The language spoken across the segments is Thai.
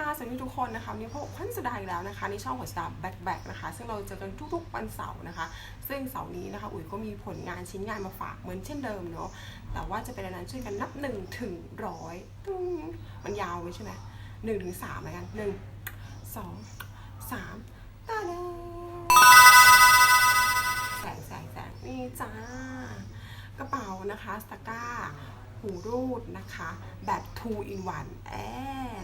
ค่ะสวัสดีทุกคนนะคะวันนี้พบกับขวัญสุดาอีกแล้วนะคะในช่องของสตาร์แบ็คแบ็กนะคะ ซึ่งเราเจอกันทุกๆวันเสาร์นะคะ ซึ่งเสาร์นี้นะคะ อุ๋ยก็มีผลงานชิ้นงานมาฝากเหมือนเช่นเดิมเนาะแต่ว่าจะเป็นอันนั้นช่วยกันนับหนึ่งถึงร้อยตึ้งมันยาวไว้ใช่ไหมหนึ่งถึงสามแล้วกันหนึ่งสองสามตาดแสงแสงแสงนี่จ้ากระเป๋านะคะสตาก้า หูรูดนะคะแบบ 2 in 1แอ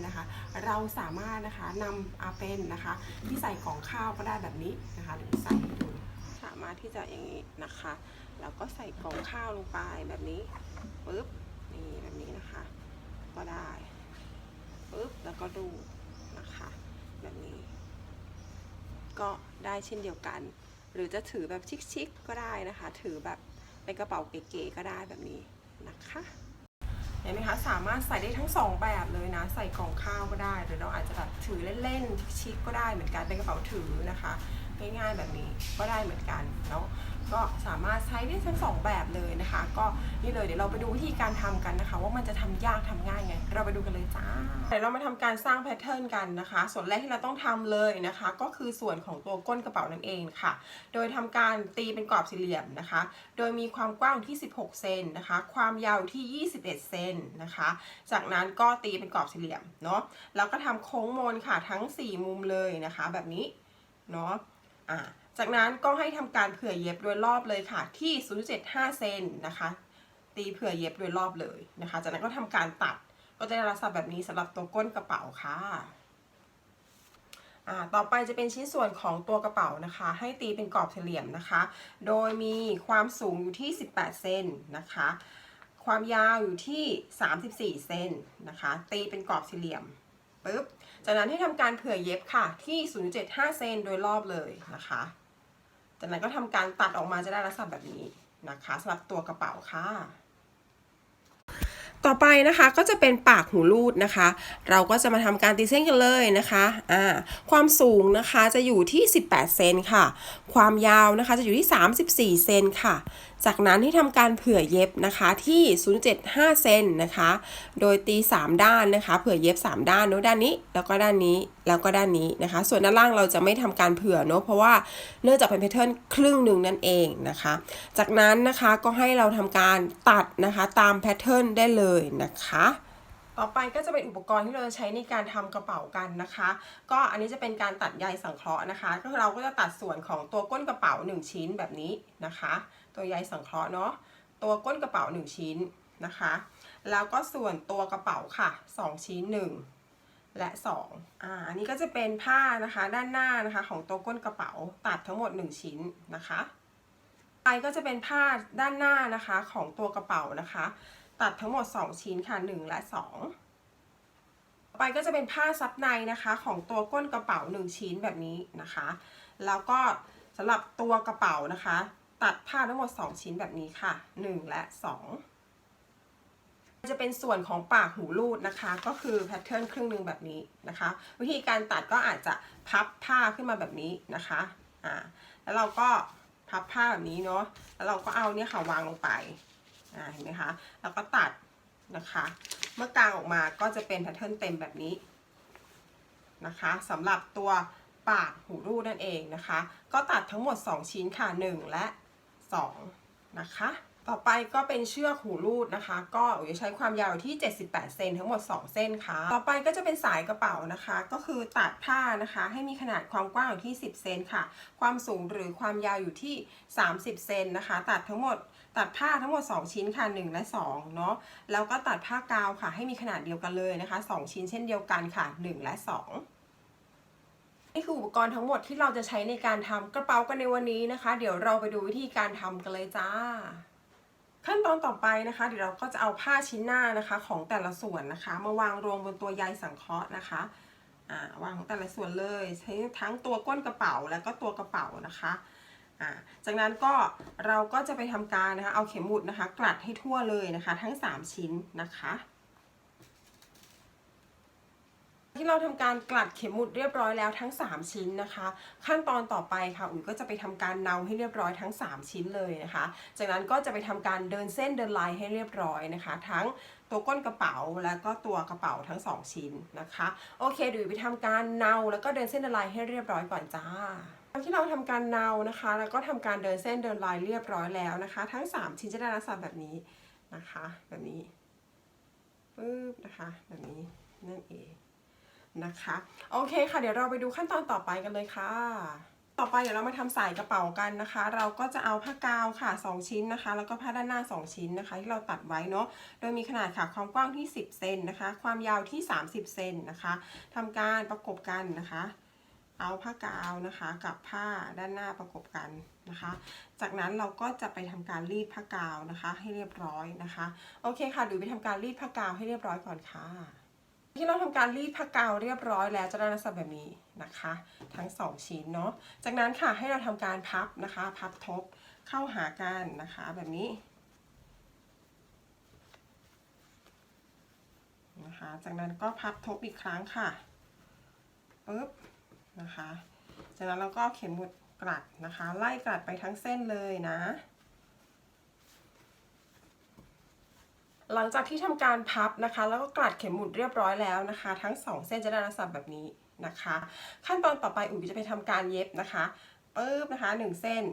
นะคะ เราสามารถนะคะนำอาเป็นนะคะ ที่ใส่กล่องข้าวก็ได้แบบนี้นะคะเดี๋ยวใส่ดูสามารถที่จะอย่างนี้นะคะ แล้วก็ใส่กล่องข้าวลงไปแบบนี้ปึ๊บนี่แบบนี้นะคะ ก็ได้ปึ๊บแล้วก็ดูนะคะ แบบนี้ ก็ได้เช่นเดียวกัน หรือจะถือแบบชิคๆก็ได้นะคะ ถือแบบเป็นกระเป๋าเก๋ๆก็ได้แบบนี้นะคะ ห็นไหมคะสามารถใส่ได้ทั้งสองแบบเลยนะ ใส่กล่องข้าวก็ได้ หรือเราอาจจะแบบถือเล่นๆชิคก็ได้เหมือนกันเป็นกระเป๋าถือนะคะง่ายๆแบบนี้ก็ได้เหมือนกันเนาะ ก็สามารถใช้ได้ทั้งสองแบบเลยนะคะ ก็นี่เลยเดี๋ยวเราไปดูวิธีการทำกันนะคะ ว่ามันจะทำยากทำง่ายไง เราไปดูกันเลยจ้าเดี๋ยวเรามาทำการสร้างแพทเทิร์นกันนะคะ ส่วนแรกที่เราต้องทำเลยนะคะ ก็คือส่วนของตัวก้นกระเป๋านั่นเองค่ะ โดยทำการตีเป็นกรอบสี่เหลี่ยมนะคะ โดยมีความกว้างที่ 16 เซนนะคะ ความยาวที่ 21 เซนนะคะ จากนั้นก็ตีเป็นกรอบสี่เหลี่ยมเนาะแล้วก็ทำโค้งมนค่ะทั้ง 4 มุมเลยนะคะ แบบนี้เนาะอ่า จากนั้นก็ให้ทำการเผื่อเย็บโดยรอบเลยค่ะ ที่ 0.75 เซนนะคะ ตีเผื่อเย็บโดยรอบเลยนะคะ จากนั้นก็ทำการตัด ก็จะได้ลักษณะแบบนี้สำหรับตัวก้นกระเป๋าค่ะต่อไปจะเป็นชิ้นส่วนของตัวกระเป๋านะคะ ให้ตีเป็นกรอบสี่เหลี่ยมนะคะ โดยมีความสูงอยู่ที่ 18 เซนนะคะ ความยาวอยู่ที่ 34 เซนนะคะ ตีเป็นกรอบสี่เหลี่ยมปึ๊บ จากนั้นให้ทำการเผื่อเย็บค่ะที่ 0.75 เซนโดยรอบเลยนะคะ จากนั้นก็ทำการตัดออกมาจะได้ลักษณะแบบนี้นะคะสำหรับตัวกระเป๋าค่ะ ต่อไปนะคะก็จะเป็นปากหูรูดนะคะ เราก็จะมาทำการตีเส้นกันเลยนะคะอ่าความสูงนะคะจะอยู่ที่ 18 เซนค่ะ ความยาวนะคะจะอยู่ที่ 34 เซนค่ะ จากนั้นให้ทำการเผื่อเย็บนะคะที่ 0.75 เซนนะคะ โดยตี 3 ด้านนะคะ เผื่อเย็บ 3 ด้านเนอะด้านนี้ แล้วก็ด้านนี้แล้วก็ด้านนี้นะคะ ส่วนด้านล่างเราจะไม่ทำการเผื่อเนอะเพราะว่าเนื่องจากเป็นแพทเทิร์นครึ่งหนึ่งนั่นเองนะคะ จากนั้นนะคะก็ให้เราทำการตัดนะคะตามแพทเทิร์นได้เลยนะคะต่อไปก็จะเป็นอุปกรณ์ที่เราจะใช้ในการทำกระเป๋ากันนะคะ ก็อันนี้จะเป็นการตัดใยสังเคราะห์นะคะ ก็เราก็จะตัดส่วนของตัวก้นกระเป๋า 1 ชิ้นแบบนี้นะคะ ตัวใยสังเคราะห์เนาะตัวก้นกระเป๋า 1 ชิ้นนะคะ แล้วก็ส่วนตัวกระเป๋าค่ะ 2 ชิ้น 1 และ 2อ่าอันนี้ก็จะเป็นผ้านะคะด้านหน้านะคะของตัวก้นกระเป๋าตัดทั้งหมด 1 ชิ้นนะคะไปก็จะเป็นผ้าด้านหน้านะคะของตัวกระเป๋านะคะ ตัดทั้งหมด 2 ชิ้นค่ะ 1 และ 2 ต่อไปก็จะเป็นผ้าซับในนะคะของตัวก้นกระเป๋า 1 ชิ้นแบบนี้นะคะ แล้วก็สำหรับตัวกระเป๋านะคะ ตัดผ้าทั้งหมด 2 ชิ้นแบบนี้ค่ะ 1 และ 2 จะเป็นส่วนของปากหูรูดนะคะ ก็คือแพทเทิร์นครึ่งหนึ่งแบบนี้นะคะ วิธีการตัดก็อาจจะพับผ้าขึ้นมาแบบนี้นะคะอ่าแล้วเราก็พับผ้าแบบนี้เนาะแล้วเราก็เอาเนี่ยค่ะวางลงไป เห็นไหมคะแล้วก็ตัดนะคะ เมื่อกางออกมาก็จะเป็นแพทเทิร์นเต็มแบบนี้นะคะสำหรับตัวปากหูรูดนั่นเองนะคะ ก็ตัดทั้งหมด 2 ชิ้นค่ะ 1 และ 2 นะคะ ต่อไปก็เป็นเชือกหูรูดนะคะ ก็จะใช้ความยาวอยู่ที่ 78 เซนทั้งหมด 2 เส้นค่ะ ต่อไปก็จะเป็นสายกระเป๋านะคะ ก็คือตัดผ้านะคะ ให้มีขนาดความกว้างอยู่ที่ 10 เซนค่ะ ความสูงหรือความยาวอยู่ที่ 30 เซนนะคะ ตัดทั้งหมด ตัดผ้าทั้งหมด 2 ชิ้นค่ะ 1 และ2เนาะแล้วก็ตัดผ้ากาวค่ะ ให้มีขนาดเดียวกันเลยนะคะ 2 ชิ้นเช่นเดียวกันค่ะ 1 และ 2นี่คืออุปกรณ์ทั้งหมดที่เราจะใช้ในการทำกระเป๋ากันในวันนี้นะคะ เดี๋ยวเราไปดูวิธีการทำกันเลยจ้า ขั้นตอนต่อไปนะคะ เดี๋ยวเราก็จะเอาผ้าชิ้นหน้านะคะ ของแต่ละส่วนนะคะ มาวางรวมบนตัวใยสังเคราะห์นะคะวางของแต่ละส่วนเลยใช้ทั้งตัวก้นกระเป๋าแล้วก็ตัวกระเป๋านะคะ อ่าจากนั้นก็เราก็จะไปทำการนะคะเอาเข็มหมุดนะคะกลัดให้ทั่วเลยนะคะ ทั้ง 3 ชิ้นนะคะที่เราทำการกลัดเข็มหมุดเรียบร้อยแล้วทั้ง 3 ชิ้นนะคะ ขั้นตอนต่อไปค่ะอุ๋ยก็จะไปทำการเนาให้เรียบร้อยทั้ง 3 ชิ้นเลยนะคะ จากนั้นก็จะไปทำการเดินเส้นเดินลายให้เรียบร้อยนะคะ ทั้งตัวก้นกระเป๋าแล้วก็ตัวกระเป๋าทั้งสองชิ้นนะคะ โอเคเดูไปทำการเนาแล้วก็เดินเส้นเดินลายให้เรียบร้อยก่อนจ้า ที่เราทำการเนานะคะ แล้วก็ทำการเดินเส้นเดินลายเรียบร้อยแล้วนะคะ ทั้ง 3 ชิ้นจะได้ลักษณะแบบนี้นะคะ แบบนี้ปึ๊บนะคะ แบบนี้นั่นเองนะคะ โอเคค่ะ เดี๋ยวเราไปดูขั้นตอนต่อไปกันเลยค่ะ ต่อไปเดี๋ยวเรามาทำสายกระเป๋ากันนะคะ เราก็จะเอาผ้ากาวค่ะ 2 ชิ้นนะคะ แล้วก็ผ้าด้านหน้า 2 ชิ้นนะคะ ที่เราตัดไว้เนาะ โดยมีขนาดค่ะความกว้างที่ 10 เซนนะคะ ความยาวที่ 30 เซนนะคะทำการประกบกันนะคะ เอาผ้ากาวนะคะกับผ้าด้านหน้าประกบกันนะคะ จากนั้นเราก็จะไปทำการรีดผ้ากาวนะคะ ให้เรียบร้อยนะคะ โอเคค่ะเดูไปทำการรีดผ้ากาวให้เรียบร้อยก่อนค่ะ ที่เราทำการรีดผ้ากาวเรียบร้อยแล้วจะได้ลักษณะแบบนี้นะคะ ทั้ง 2 ชิ้นเนาะ จากนั้นค่ะให้เราทำการพับนะคะ พับทบเข้าหากันนะคะแบบนี้นะคะ จากนั้นก็พับทบอีกครั้งค่ะปึ๊บ นะคะ จากนั้นเราก็เข็มหมุดกลัดนะคะ ไล่กลัดไปทั้งเส้นเลยนะ หลังจากที่ทำการพับนะคะ แล้วก็กลัดเข็มหมุดเรียบร้อยแล้วนะคะ ทั้ง 2 เส้นจะได้ลักษณะแบบนี้นะคะ ขั้นตอนต่อไปอุ๋ยจะไปทำการเย็บนะคะปึ๊บนะคะ1เส้น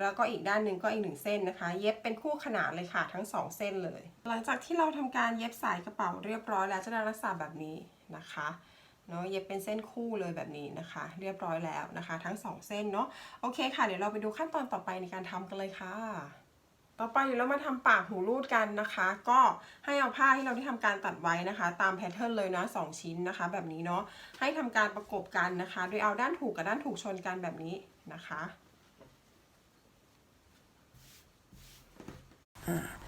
แล้วก็อีกด้านหนึ่งก็อีกหนึ่งเส้นนะคะ เย็บเป็นคู่ขนานเลยค่ะทั้ง 2 เส้นเลย หลังจากที่เราทำการเย็บสายกระเป๋าเรียบร้อยแล้วจะได้ลักษณะแบบนี้นะคะ เนาะเย็บเป็นเส้นคู่เลยแบบนี้นะคะ เรียบร้อยแล้วนะคะ ทั้ง 2 เส้นเนาะโอเคค่ะ เดี๋ยวเราไปดูขั้นตอนต่อไปในการทำกันเลยค่ะ ต่อไปเดี๋ยวเรามาทำปากหูรูดกันนะคะ ก็ให้เอาผ้าที่เราได้ทำการตัดไว้นะคะ ตามแพทเทิร์นเลยนะสองชิ้นนะคะ แบบนี้เนาะให้ทำการประกบกันนะคะ โดยเอาด้านถูกกับด้านถูกชนกันแบบนี้นะคะ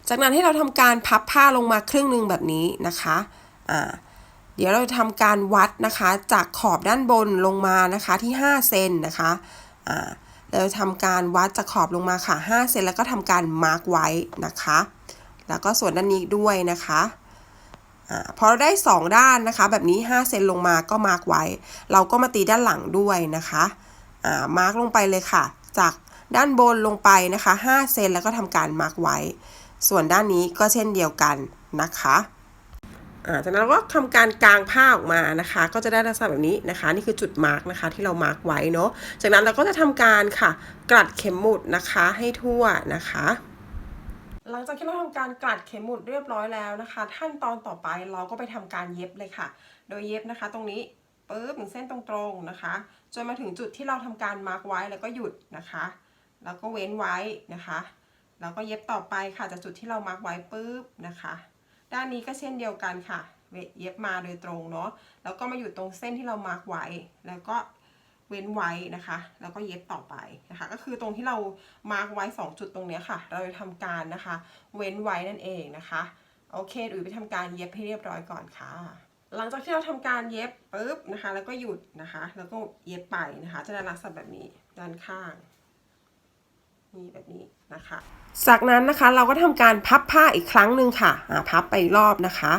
จากนั้นให้เราทำการพับผ้าลงมาครึ่งหนึ่งแบบนี้นะคะอ่า เดี๋ยวเราจะทำการวัดนะคะ จากขอบด้านบนลงมานะคะที่ 5 เซนนะคะอ่าเราจะทำการวัดจากขอบลงมาค่ะ 5 เซนแล้วก็ทำการมาร์กไว้นะคะ แล้วก็ส่วนด้านนี้ด้วยนะคะอพอเราได้ 2 ด้านนะคะ แบบนี้ 5 เซนลงมาก็มาร์กไว้ เราก็มาตีด้านหลังด้วยนะคะมาร์กลงไปเลยค่ะ จากด้านบนลงไปนะคะ 5 เซนแล้วก็ทำการมาร์กไว้ ส่วนด้านนี้ก็เช่นเดียวกันนะคะ จากนั้นเราก็ทำการกางผ้าออกมานะคะ ก็จะได้ลักษณะแบบนี้นะคะ นี่คือจุดมาร์กนะคะ ที่เรามาร์กไว้เนาะจากนั้นเราก็จะทำการค่ะกลัดเข็มหมุดนะคะให้ทั่วนะคะหลังจากที่เราทำการกลัดเข็มหมุดเรียบร้อยแล้วนะคะ ขั้นตอนต่อไปเราก็ไปทำการเย็บเลยค่ะ โดยเย็บนะคะ ตรงนี้ปึ๊บหนึ่งเส้นตรงๆนะคะ จนมาถึงจุดที่เราทำการมาร์กไว้แล้วก็หยุดนะคะ แล้วก็เว้นไว้นะคะ แล้วก็เย็บต่อไปค่ะจากจุดที่เรามาร์กไว้ปุ๊บนะคะ ด้านนี้ก็เช่นเดียวกันค่ะเย็บมาโดยตรงเนาะแล้วก็มาอยู่ตรงเส้นที่เรามาร์กไว้ แล้วก็เว้นไว้นะคะ แล้วก็เย็บต่อไปนะคะ ก็คือตรงที่เรามาร์กไว้ 2 จุดตรงนี้ค่ะ เราจะทำการนะคะ เว้นไว้นั่นเองนะคะโอเคอุ๋ยไปทำการเย็บให้เรียบร้อยก่อนค่ะ หลังจากที่เราทำการเย็บปุ๊บนะคะ แล้วก็หยุดนะคะ แล้วก็เย็บไปนะคะ จะได้ลักษณะแบบนี้ด้านข้าง นี่แบบนี้นะคะ จากนั้นนะคะเราก็ทำการพับผ้าอีกครั้งหนึ่งค่ะอ่าพับไปรอบนะคะ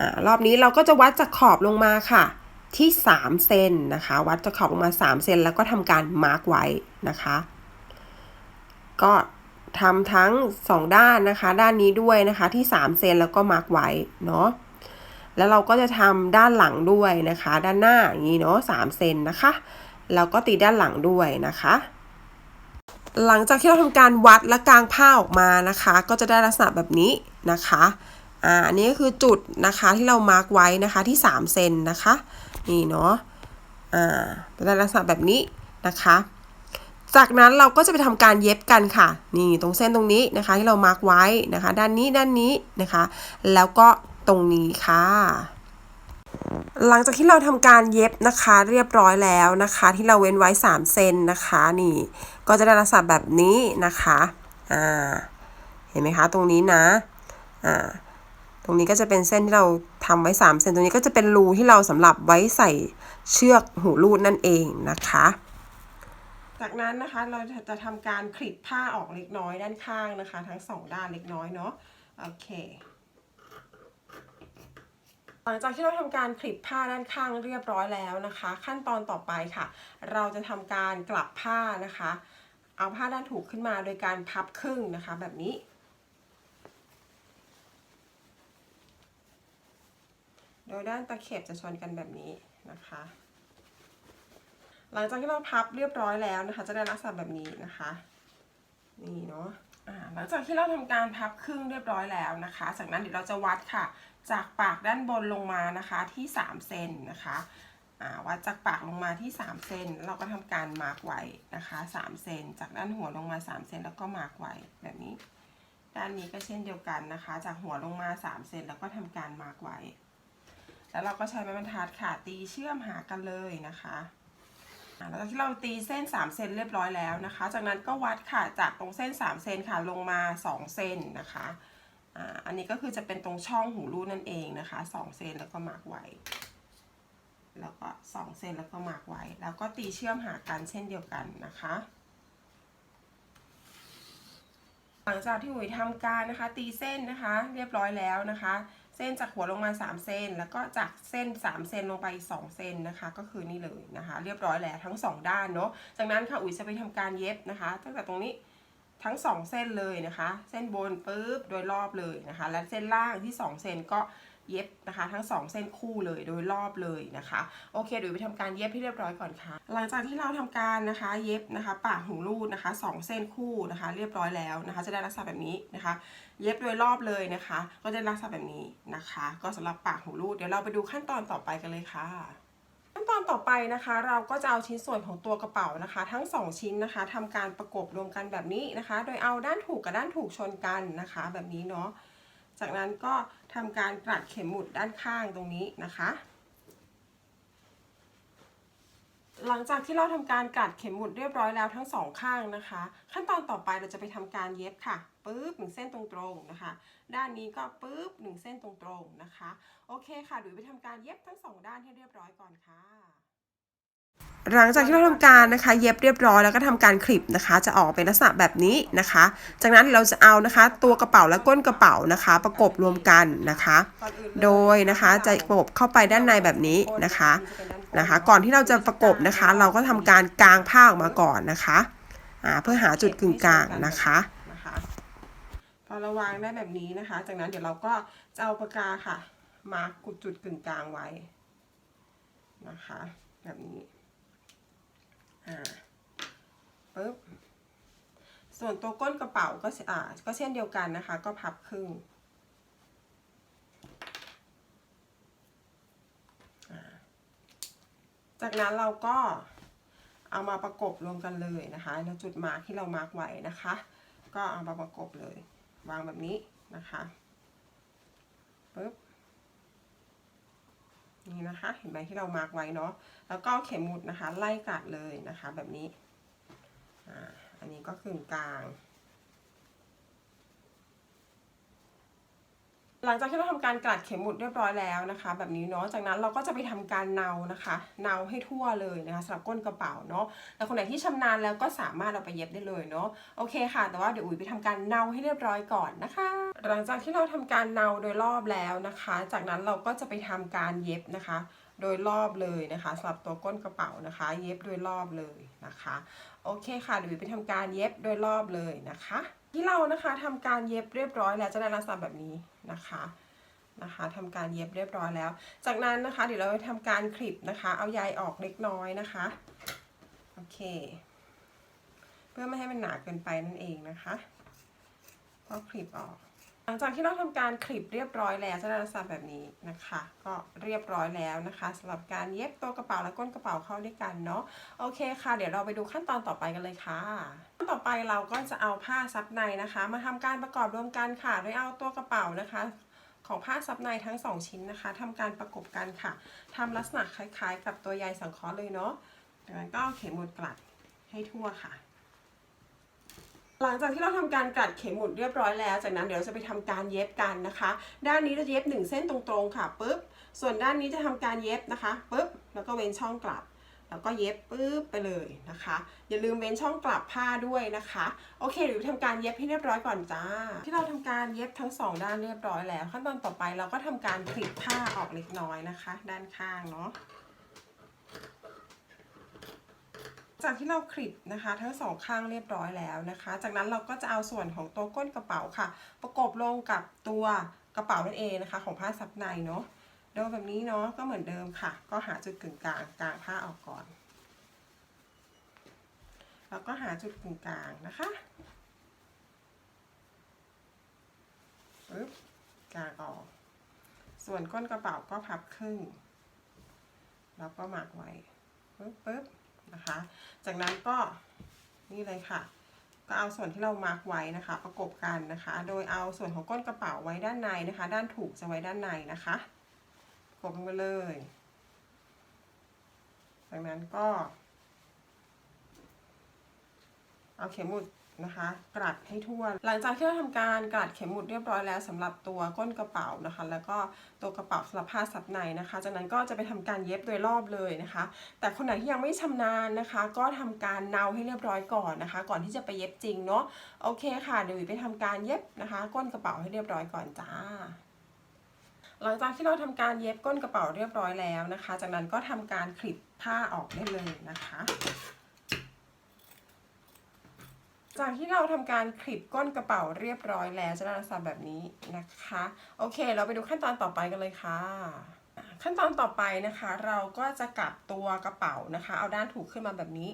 อ่ารอบนี้เราก็จะวัดจากขอบลงมาค่ะ ที่3เซนนะคะ วัดจากขอบลงมา 3 เซนแล้วก็ทำการมาร์กไว้นะคะ ก็ทำทั้ง 2 ด้านนะคะ ด้านนี้ด้วยนะคะที่ 3 เซนแล้วก็มาร์กไว้เนาะแล้วเราก็จะทำด้านหลังด้วยนะคะ ด้านหน้าอย่างนี้เนาะ3เซนนะคะ แล้วก็ตีด้านหลังด้วยนะคะ หลังจากที่เราทำการวัดและกางผ้าออกมานะคะ ก็จะได้ลักษณะแบบนี้นะคะอ่าอันนี้ก็คือจุดนะคะที่เรามาร์กไว้นะคะที่ 3 เซนนะคะ นี่เนาะอ่าจะได้ลักษณะแบบนี้นะคะ จากนั้นเราก็จะไปทำการเย็บกันค่ะ นี่ตรงเส้นตรงนี้นะคะที่เรามาร์กไว้นะคะ ด้านนี้ด้านนี้นะคะ แล้วก็ตรงนี้ค่ะ หลังจากที่เราทำการเย็บนะคะเรียบร้อยแล้วนะคะ ที่เราเว้นไว้ 3 เซนนะคะนี่ ก็จะได้ลักษณะแบบนี้นะคะอ่าเห็นไหมคะ ตรงนี้นะอ่าตรงนี้ก็จะเป็นเส้นที่เราทำไว้ 3 เซนตรงนี้ก็จะเป็นรูที่เราสำหรับไว้ใส่เชือกหูรูดนั่นเองนะคะ จากนั้นนะคะเราจะทำการคลิปผ้าออกเล็กน้อยด้านข้างนะคะ ทั้งสองด้านเล็กน้อยเนาะโอเค หลังจากที่เราทำการคลิปผ้าด้านข้างเรียบร้อยแล้วนะคะ ขั้นตอนต่อไปค่ะ เราจะทำการกลับผ้านะคะ เอาผ้าด้านถูกขึ้นมาโดยการพับครึ่งนะคะแบบนี้โดยด้านตะเข็บจะชนกันแบบนี้นะคะ หลังจากที่เราพับเรียบร้อยแล้วนะคะ จะได้ลักษณะแบบนี้นะคะ นี่เนาะหลังจากที่เราทำการพับครึ่งเรียบร้อยแล้วนะคะ จากนั้นเดี๋ยวเราจะวัดค่ะ จากปากด้านบนลงมานะคะที่ 3 เซนนะคะวัดจากปากลงมาที่ 3 เซนเราก็ทำการมาร์กไว้นะคะ3เซนจากด้านหัวลงมา 3 เซนแล้วก็มาร์กไว้แบบนี้ ด้านนี้ก็เช่นเดียวกันนะคะ จากหัวลงมา 3 เซนแล้วก็ทำการมาร์กไว้ แล้วเราก็ใช้ไม้บรรทัดค่ะตีเชื่อมหากันเลยนะคะหลังจากที่เราตีเส้น 3 เซนเรียบร้อยแล้วนะคะ จากนั้นก็วัดค่ะจากตรงเส้น 3 เซนค่ะลงมา 2 เซนนะคะ อันนี้ก็คือจะเป็นตรงช่องหูรูนั่นเองนะคะ2เซนแล้วก็มาร์กไว้ แล้วก็2เซนแล้วก็มาร์กไว้ แล้วก็ตีเชื่อมหากันเช่นเดียวกันนะคะ หลังจากที่อุ๋ยทำการนะคะ ตีเส้นนะคะ เรียบร้อยแล้วนะคะ เส้นจากหัวลงมา3เซนแล้วก็จากเส้น3เซนลงไปอีก2เซนนะคะ ก็คือนี่เลยนะคะ เรียบร้อยแล้วทั้ง 2 ด้านเนาะจากนั้นค่ะอุ๋ยจะไปทำการเย็บนะคะ ตั้งแต่ตรงนี้ ทั้ง 2 เส้นเลยนะคะ เส้นบนปุ๊บโดยรอบเลยนะคะ และเส้นล่างที่ 2เซนก็เย็บนะคะ ทั้ง 2 เส้นคู่เลยโดยรอบเลยนะคะโอเคเดี๋ยวไปทำการเย็บให้เรียบร้อยก่อนค่ะ หลังจากที่เราทำการนะคะเย็บนะคะปากหูรูดนะคะ 2 เส้นคู่นะคะ เรียบร้อยแล้วนะคะ จะได้ลักษณะแบบนี้นะคะ เย็บโดยรอบเลยนะคะ ก็จะลักษณะแบบนี้นะคะ ก็สำหรับปากหูรูดเดี๋ยวเราไปดูขั้นตอนต่อไปกันเลยค่ะ ตอนต่อไปนะคะ เราก็จะเอาชิ้นส่วนของตัวกระเป๋านะคะ ทั้ง 2 ชิ้นนะคะทำการประกบรวมกันแบบนี้นะคะ โดยเอาด้านถูกกับด้านถูกชนกันนะคะ แบบนี้เนาะจากนั้นก็ทำการกลัดเข็มหมุดด้านข้างตรงนี้นะคะ หลังจากที่เราทำการกัดเข็มหมุดเรียบร้อยแล้วทั้งสองข้างนะคะ ขั้นตอนต่อไปเราจะไปทำการเย็บค่ะ ปึ๊บหนึ่งเส้นตรงๆนะคะ ด้านนี้ก็ปึ๊บหนึ่งเส้นตรงๆนะคะ โอเคค่ะเดูไปทำการเย็บทั้งสองด้านให้เรียบร้อยก่อนค่ะหลังจากที่เราทำการนะคะเย็บเรียบร้อยแล้วก็ทำการคลิปนะคะ จะออกเป็นลักษณะแบบนี้นะคะ จากนั้นเราจะเอานะคะ ตัวกระเป๋าและก้นกระเป๋านะคะ ประกบรวมกันนะคะ โดยนะคะจะประกบเข้าไปด้านในแบบนี้นะคะนะคะ ก่อนที่เราจะประกบนะคะ เราก็ทำการกางผ้าออกมาก่อนนะคะเพื่อหาจุดกึ่งกลางนะคะ พอเราวางได้แบบนี้นะคะ จากนั้นเดี๋ยวเราก็จะเอาปากกาค่ะ มากุดจุดกึ่งกลางไว้นะคะ แบบนี้อ่าปึ๊บส่วนตัวก้นกระเป๋าก็อ่าก็เช่นเดียวกันนะคะ ก็พับครึ่งจากนั้นเราก็เอามาประกบรวมกันเลยนะคะในจุดมาร์กที่เรามาร์กไว้นะคะ ก็เอามาประกบเลย วางแบบนี้นะคะปึ๊บนี่นะคะ เห็นไหมที่เรามาร์กไว้เนาะแล้วก็เข็มหมุดนะคะ ไล่กัดเลยนะคะ แบบนี้อ่าอันนี้ก็คือกลาง หลังจากที่เราทำการกลัดเข็มหมุดเรียบร้อยแล้วนะคะ แบบนี้เนาะจากนั้นเราก็จะไปทำการเนานะคะเนาให้ทั่วเลยนะคะสำหรับก้นกระเป๋าเนาะแต่คนไหนที่ชำนาญแล้วก็สามารถเอาไปเย็บได้เลยเนาะโอเคค่ะ แต่ว่าเดี๋ยวอุ๋ยไปทำการเนาให้เรียบร้อยก่อนนะคะ หลังจากที่เราทำการเนาโดยรอบแล้วนะคะ จากนั้นเราก็จะไปทำการเย็บนะคะ โดยรอบเลยนะคะสำหรับตัวก้นกระเป๋านะคะ เย็บโดยรอบเลยนะคะ โอเคค่ะเดี๋ยวไปทำการเย็บโดยรอบเลยนะคะ ที่เรานะคะทำการเย็บเรียบร้อยแล้วจะได้ลักษณะแบบนี้นะคะนะคะทำการเย็บเรียบร้อยแล้ว จากนั้นนะคะ เดี๋ยวเราจะทำการคลิปนะคะ เอาใยออกเล็กน้อยนะคะโอเค เพื่อไม่ให้มันหนาเกินไปนั่นเองนะคะก็คลิปออก หลังจากที่เราทำการคลิปเรียบร้อยแล้วจะได้ลักษณะแบบนี้นะคะ ก็เรียบร้อยแล้วนะคะสำหรับการเย็บตัวกระเป๋าและก้นกระเป๋าเข้าด้วยกันเนาะโอเคค่ะ เดี๋ยวเราไปดูขั้นตอนต่อไปกันเลยค่ะขั้นต่อไปเราก็จะเอาผ้าซับในนะคะ มาทำการประกอบรวมกันค่ะโดยเอาตัวกระเป๋านะคะของผ้าซับในทั้ง 2 ชิ้นนะคะทำการประกบกันค่ะทำลักษณะคล้ายๆ กับตัวใยสังเคราะห์เลยเนาะจากนั้นก็เอาเข็มหมุดกลัดให้ทั่วค่ะ หลังจากที่เราทำการกัดเข็มหมุดเรียบร้อยแล้ว จากนั้นเดี๋ยวเราจะไปทำการเย็บกันนะคะ ด้านนี้เราจะเย็บ 1 เส้นตรงๆค่ะปุ๊บ ส่วนด้านนี้จะทำการเย็บนะคะปุ๊บ แล้วก็เว้นช่องกลับ แล้วก็เย็บปุ๊บไปเลยนะคะ อย่าลืมเว้นช่องกลับผ้าด้วยนะคะ โอเคเดี๋ยวทำการเย็บให้เรียบร้อยก่อนจ้า ที่เราทำการเย็บทั้งสองด้านเรียบร้อยแล้ว ขั้นตอนต่อไปเราก็ทำการคลิปผ้าออกเล็กน้อยนะคะ ด้านข้างเนาะ จากที่เราคลิปนะคะ ทั้งสองข้างเรียบร้อยแล้วนะคะ จากนั้นเราก็จะเอาส่วนของตัวก้นกระเป๋าค่ะ ประกบลงกับตัวกระเป๋านั่นเองนะคะ ของผ้าซับในเนาะโดยแบบนี้เนาะก็เหมือนเดิมค่ะ ก็หาจุดกึ่งกลางกลางผ้าออกก่อน แล้วก็หาจุดกึ่งกลางนะคะปึ๊บกลางออก ส่วนก้นกระเป๋าก็พับครึ่งแล้วก็หมักไว้ปึ๊บปึ๊บ นะคะ จากนั้นก็นี่เลยค่ะ ก็เอาส่วนที่เรามาร์กไว้นะคะ ประกบกันนะคะ โดยเอาส่วนของก้นกระเป๋าไว้ด้านในนะคะ ด้านถูกจะไว้ด้านในนะคะประกบกันไปเลย จากนั้นก็ เอาเข็มหมุด นะคะกรัดให้ทั่ว หลังจากที่เราทำการกรัดเข็มหมุดเรียบร้อยแล้วสำหรับตัวก้นกระเป๋านะคะ แล้วก็ตัวกระเป๋าสำหรับผ้าซับในนะคะ จากนั้นก็จะไปทำการเย็บโดยรอบเลยนะคะ แต่คนไหนที่ยังไม่ชำนาญนะคะ ก็ทำการเนาให้เรียบร้อยก่อนนะคะ ก่อนที่จะไปเย็บจริงเนาะ โอเคค่ะ เดี๋ยวไปทำการเย็บนะคะ ก้นกระเป๋าให้เรียบร้อยก่อนจ้าหลังจากที่เราทำการเย็บก้นกระเป๋าเรียบร้อยแล้วนะคะ จากนั้นก็ทำการคลิปผ้าออกได้เลยนะคะ จากที่เราทำการคลิปก้นกระเป๋าเรียบร้อยแล้วจะได้ลักษณะแบบนี้นะคะ โอเค เราไปดูขั้นตอนต่อไปกันเลยค่ะ ขั้นตอนต่อไปนะคะ เราก็จะกลับตัวกระเป๋านะคะ เอาด้านถูกขึ้นมาแบบนี้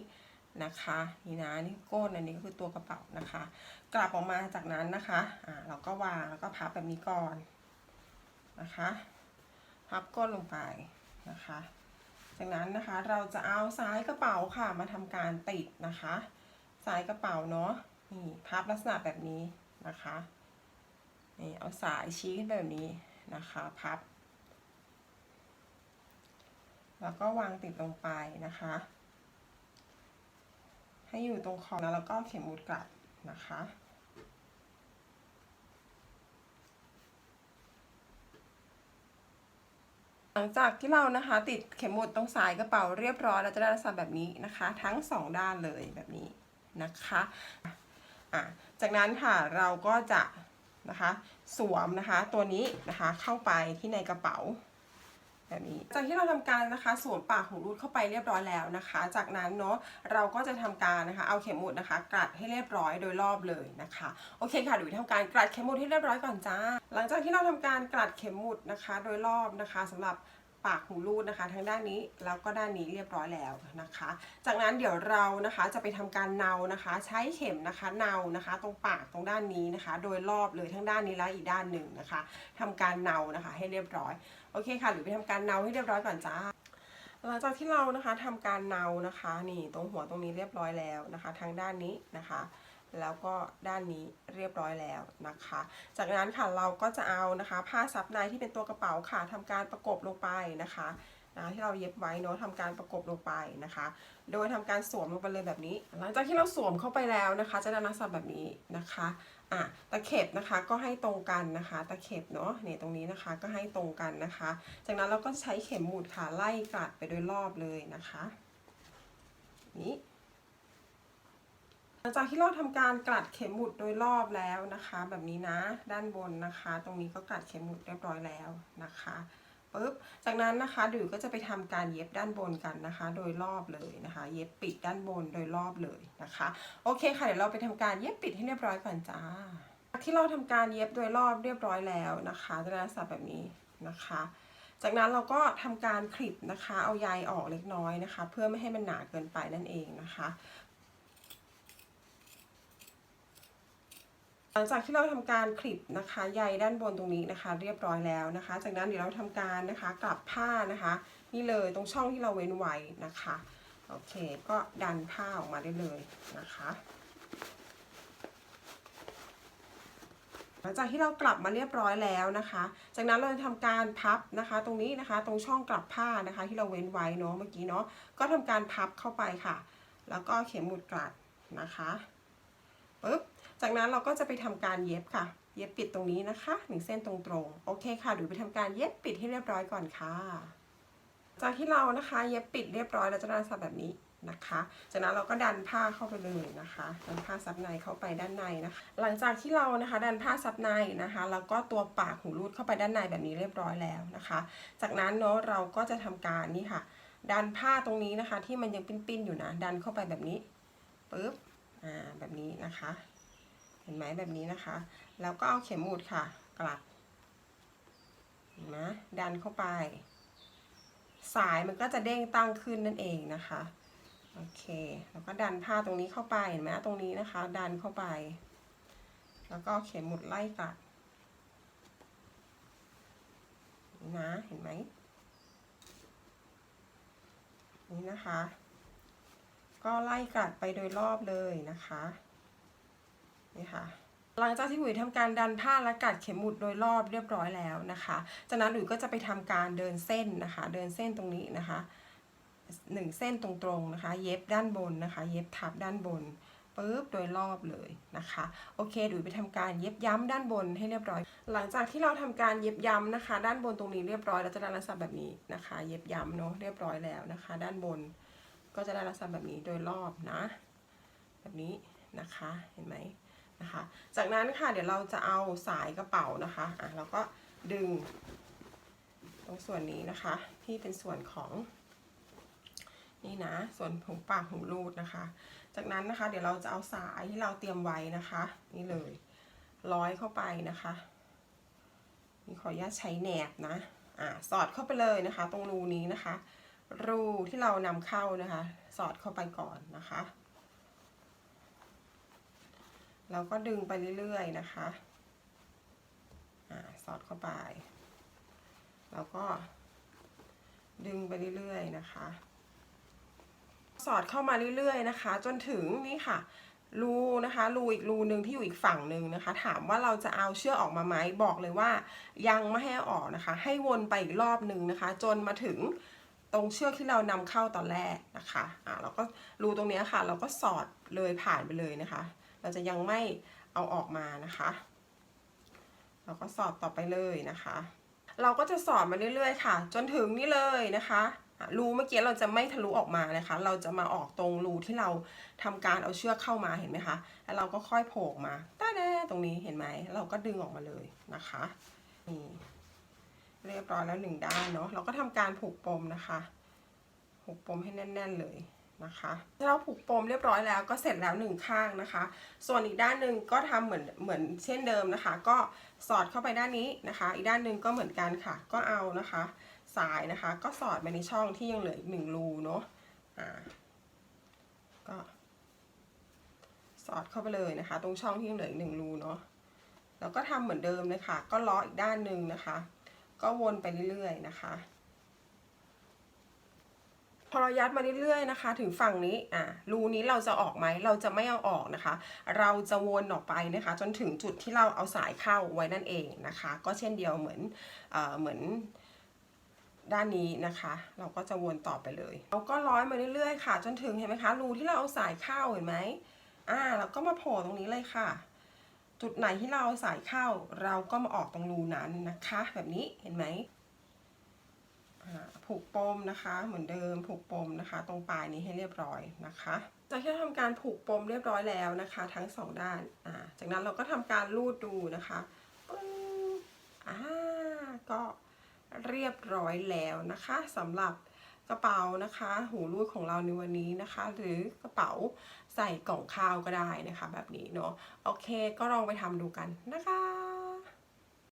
นะคะนี่นะนี่ก้นอันนี้ก็คือตัวกระเป๋านะคะ กลับออกมาจากนั้นนะคะอ่าเราก็วางแล้วก็พับแบบนี้ก่อนนะคะ พับก้นลงไปนะคะ จากนั้นนะคะเราจะเอาซ้ายกระเป๋าค่ะมาทำการติดนะคะ สายกระเป๋าเนาะนี่พับลักษณะแบบนี้นะคะนี่เอาสายชี้ขึ้นไปแบบนี้นะคะพับ แล้วก็วางติดลงไปนะคะ ให้อยู่ตรงคอนะแล้วก็เข็มหมุดกลัดนะคะหลังจากที่เรานะคะติดเข็มหมุดตรงสายกระเป๋าเรียบร้อยเราจะได้ลักษณะแบบนี้นะคะ ทั้งสองด้านเลยแบบนี้ นะคะะจากนั้นค่ะเราก็จะนะคะสวมนะคะตัวนี้นะคะเข้าไปที่ในกระเป๋าแบบนี้จากที่เราทำการนะคะสวมปากหูรูดเข้าไปเรียบร้อยแล้วนะคะ จากนั้นเนาะเราก็จะทำการนะคะเอาเข็มหมุดนะคะกรัดให้เรียบร้อยโดยรอบเลยนะคะโอเคค่ะเดี๋ยวทำการกรัดเข็มหมุดให้เรียบร้อยก่อนจ้า หลังจากที่เราทำการกรัดเข็มหมุดนะคะ โดยรอบนะคะสำหรับ ปากหูรูดนะคะ ทั้งด้านนี้แล้วก็ด้านนี้เรียบร้อยแล้วนะคะ จากนั้นเดี๋ยวเรานะคะจะไปทำการเนานะคะ ใช้เข็มนะคะเนานะคะ ตรงปากตรงด้านนี้นะคะ โดยรอบเลยทั้งด้านนี้และอีกด้านหนึ่งนะคะทำการเนานะคะให้เรียบร้อยโอเคค่ะ หรือไปทำการเนาให้เรียบร้อยก่อนจ้าหลังจากที่เรานะคะทำการเนานะคะ นี่ตรงหัวตรงนี้เรียบร้อยแล้วนะคะ ทางด้านนี้นะคะ แล้วก็ด้านนี้เรียบร้อยแล้วนะคะ จากนั้นค่ะเราก็จะเอานะคะผ้าซับในที่เป็นตัวกระเป๋าค่ะทำการประกบลงไปนะคะนะที่เราเย็บไว้เนอะทำการประกบลงไปนะคะ โดยทำการสวมลงไปเลยแบบนี้ หลังจากที่เราสวมเข้าไปแล้วนะคะ จะได้ลักษณะแบบนี้นะคะอะตะเข็บนะคะก็ให้ตรงกันนะคะ ตะเข็บเนาะเนี่ยตรงนี้นะคะก็ให้ตรงกันนะคะ จากนั้นเราก็ใช้เข็มหมุดค่ะไล่กลัดไปโดยรอบเลยนะคะ นี้ ลังจากที่เราทำการกลัดเข็มหมุดโดยรอบแล้วนะคะ แบบนี้นะด้านบนนะคะ ตรงนี้ก็กลัดเข็มหมุดเรียบร้อยแล้วนะคะปุ๊บจากนั้นนะคะดิวก็จะไปทำการเย็บด้านบนกันนะคะ โดยรอบเลยนะคะ เย็บปิดด้านบนโดยรอบเลยนะคะ โอเคค่ะเดี๋ยวเราไปทำการเย็บปิดให้เรียบร้อยก่อนจ้าที่เราทำการเย็บโดยรอบเรียบร้อยแล้วนะคะจะได้ลักษณะแบบนี้นะคะ จากนั้นเราก็ทำการคลิปนะคะ เอาใยออกเล็กน้อยนะคะ เพื่อไม่ให้มันหนาเกินไปนั่นเองนะคะ หลังจากที่เราทำการคลิปนะคะใยด้านบนตรงนี้นะคะ เรียบร้อยแล้วนะคะ จากนั้นเดี๋ยวเราทำการนะคะกลับผ้านะคะ นี่เลยตรงช่องที่เราเว้นไว้นะคะโอเคก็ดันผ้าออกมาได้เลยนะคะหลังจากที่เรากลับมาเรียบร้อยแล้วนะคะ จากนั้นเราจะทำการพับนะคะ ตรงนี้นะคะ ตรงช่องกลับผ้านะคะ ที่เราเว้นไว้เนาะเมื่อกี้เนาะ ก็ทำการพับเข้าไปค่ะ แล้วก็เข็มหมุดกลัดนะคะปึ๊บ จากนั้นเราก็จะไปทำการเย็บค่ะ เย็บปิดตรงนี้นะคะหนึ่งเส้นตรงๆโอเคค่ะเดี๋ยวไปทำการเย็บปิดให้เรียบร้อยก่อนค่ะ จากที่เรานะคะเย็บปิดเรียบร้อยเราจะได้ลักษณะแบบนี้นะคะ จากนั้นเราก็ดันผ้าเข้าไปเลยนะคะดันผ้าซับในเข้าไปด้านในนะคะ หลังจากที่เรานะคะดันผ้าซับในนะคะ แล้วก็ตัวปากหูรูดเข้าไปด้านในแบบนี้เรียบร้อยแล้วนะคะ จากนั้นเนาะเราก็จะทำการนี่ค่ะ ดันผ้าตรงนี้นะคะ ที่มันยังปิ้นๆอยู่นะ ดันเข้าไปแบบนี้ปึ๊บอ่าแบบนี้นะคะ เห็นไหมแบบนี้นะคะ แล้วก็เอาเข็มหมุดค่ะ กลัดเห็นไหมดันเข้าไป สายมันก็จะเด้งตั้งขึ้นนั่นเองนะคะโอเคแล้วก็ดันผ้าตรงนี้เข้าไปเห็นไหมตรงนี้นะคะ ดันเข้าไป แล้วก็เข็มหมุดไล่กลัดนี่นะเห็นไหมนี่นะคะ ก็ไล่กัดไปโดยรอบเลยนะคะ นี่ค่ะหลังจากที่อุ๋ยทำการดันผ้าและกัดเข็มหมุดโดยรอบเรียบร้อยแล้วนะคะ จากนั้นอุ๋ยก็จะไปทำการเดินเส้นนะคะ เดินเส้นตรงนี้นะคะหนึ่งเส้นตรงๆนะคะ เย็บด้านบนนะคะ เย็บทับด้านบนปุ๊บโดยรอบเลยนะคะ โอเคอุ๋ยไปทำการเย็บย้ำด้านบนให้เรียบร้อย หลังจากที่เราทำการเย็บย้ำนะคะ ด้านบนตรงนี้เรียบร้อยเราจะได้ลักษณะแบบนี้นะคะ เย็บย้ำเนาะเรียบร้อยแล้วนะคะ ด้านบนก็จะได้ลักษณะแบบนี้โดยรอบนะ แบบนี้นะคะเห็นไหม นะคะ จากนั้นค่ะเดี๋ยวเราจะเอาสายกระเป๋านะคะอะเราก็ดึง ตรงส่วนนี้นะคะ ที่เป็นส่วนของ นี่นะ ส่วนหูปากหูรูดนะคะ จากนั้นนะคะ เดี๋ยวเราจะเอาสายที่เราเตรียมไว้นะคะ นี่เลยร้อยเข้าไปนะคะนี่ขออนุญาตใช้แหนบนะอ่าสอดเข้าไปเลยนะคะ ตรงรูนี้นะคะ รูที่เรานำเข้านะคะ สอดเข้าไปก่อนนะคะ เราก็ดึงไปเรื่อยๆนะคะสอดเข้าไป แล้วก็ดึงไปเรื่อยๆนะคะ สอดเข้ามาเรื่อยๆนะคะ จนถึงนี่ค่ะรูนะคะรูอีกรูหนึ่งที่อยู่อีกฝั่งหนึ่งนะคะ ถามว่าเราจะเอาเชือกออกมาไหมบอกเลยว่า ยังไม่ให้ออกนะคะ ให้วนไปอีกรอบหนึ่งนะคะ จนมาถึงตรงเชือกที่เรานำเข้าตอนแรกนะคะอ่าเราก็รูตรงนี้ค่ะ เราก็สอดเลยผ่านไปเลยนะคะ เราจะยังไม่เอาออกมานะคะ เราก็สอดต่อไปเลยนะคะ เราก็จะสอดมาเรื่อยๆ ค่ะ จนถึงนี่เลยนะคะรูเมื่อกี้เราจะไม่ทะลุออกมานะคะ เราจะมาออกตรงรูที่เราทำการเอาเชือกเข้ามาเห็นไหมคะ แล้วเราก็ค่อยโผล่ออกมาต้าแน่ตรงนี้เห็นไหม เราก็ดึงออกมาเลยนะคะ นี่เรียบร้อยแล้วหนึ่งด้านเนาะ เราก็ทำการผูกปมนะคะ ผูกปมให้แน่น ๆเลย นะคะถ้าเราผูกปมเรียบร้อยแล้วก็เสร็จแล้วหนึ่งข้างนะคะ ส่วนอีกด้านหนึ่งก็ทำเหมือนเหมือนเช่นเดิมนะคะ ก็สอดเข้าไปด้านนี้นะคะ อีกด้านหนึ่งก็เหมือนกันค่ะ ก็เอานะคะ สายนะคะ ก็สอดไปในช่องที่ยังเหลืออีกหนึ่งรูเนาะอ่าก็สอดเข้าไปเลยนะคะ ตรงช่องที่ยังเหลืออีกหนึ่งรูเนาะแล้วก็ทำเหมือนเดิมเลยค่ะ ก็ล้ออีกด้านหนึ่งนะคะ ก็วนไปเรื่อยๆนะคะ อเรายัดมาเรื่อยๆนะคะ ถึงฝั่งนี้อ่ารูนี้เราจะออกไหมเราจะไม่เอาออกนะคะ เราจะวนออกไปนะคะ จนถึงจุดที่เราเอาสายเข้าไว้นั่นเองนะคะ ก็เช่นเดียวเหมือนเอ่อเหมือนด้านนี้นะคะ เราก็จะวนต่อไปเลยเราก็ร้อยมาเรื่อยๆค่ะ จนถึงเห็นไหมคะรูที่เราเอาสายเข้าเห็นไหมอ่าเราก็มาโผล่ตรงนี้เลยค่ะ จุดไหนที่เราเอาสายเข้า เราก็มาออกตรงรูนั้นนะคะ แบบนี้เห็นไหม ผูกปมนะคะ เหมือนเดิมผูกปมนะคะ ตรงปลายนี้ให้เรียบร้อยนะคะจากที่เราทำการผูกปมเรียบร้อยแล้วนะคะ ทั้งสองด้านอ่าจากนั้นเราก็ทำการลูดดูนะคะปึ้งอ่าก็เรียบร้อยแล้วนะคะสำหรับกระเป๋านะคะ หูรูดของเราในวันนี้นะคะ หรือกระเป๋าใส่กล่องข้าวก็ได้นะคะ แบบนี้เนาะโอเค ก็ลองไปทำดูกันนะคะ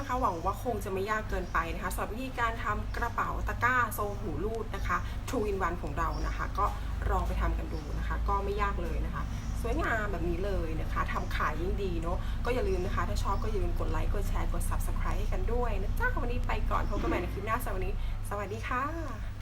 นะคะ หวังว่าคงจะไม่ยากเกินไปนะคะสำหรับวิธีการทำกระเป๋าตะกร้าโซหูรูดนะคะ True in One ของเรานะคะ ก็ลองไปทำกันดูนะคะ ก็ไม่ยากเลยนะคะสวยงามแบบนี้เลยนะคะทำขายยิ่งดีเนาะก็อย่าลืมนะคะ ถ้าชอบก็อย่าลืมกดไลค์ กดแชร์ กด Subscribe ให้กันด้วยนะจ๊ะวันนี้ไปก่อนพบกันใหม่ในคลิปหน้าสำหรับวันนี้ สวัสดีค่ะ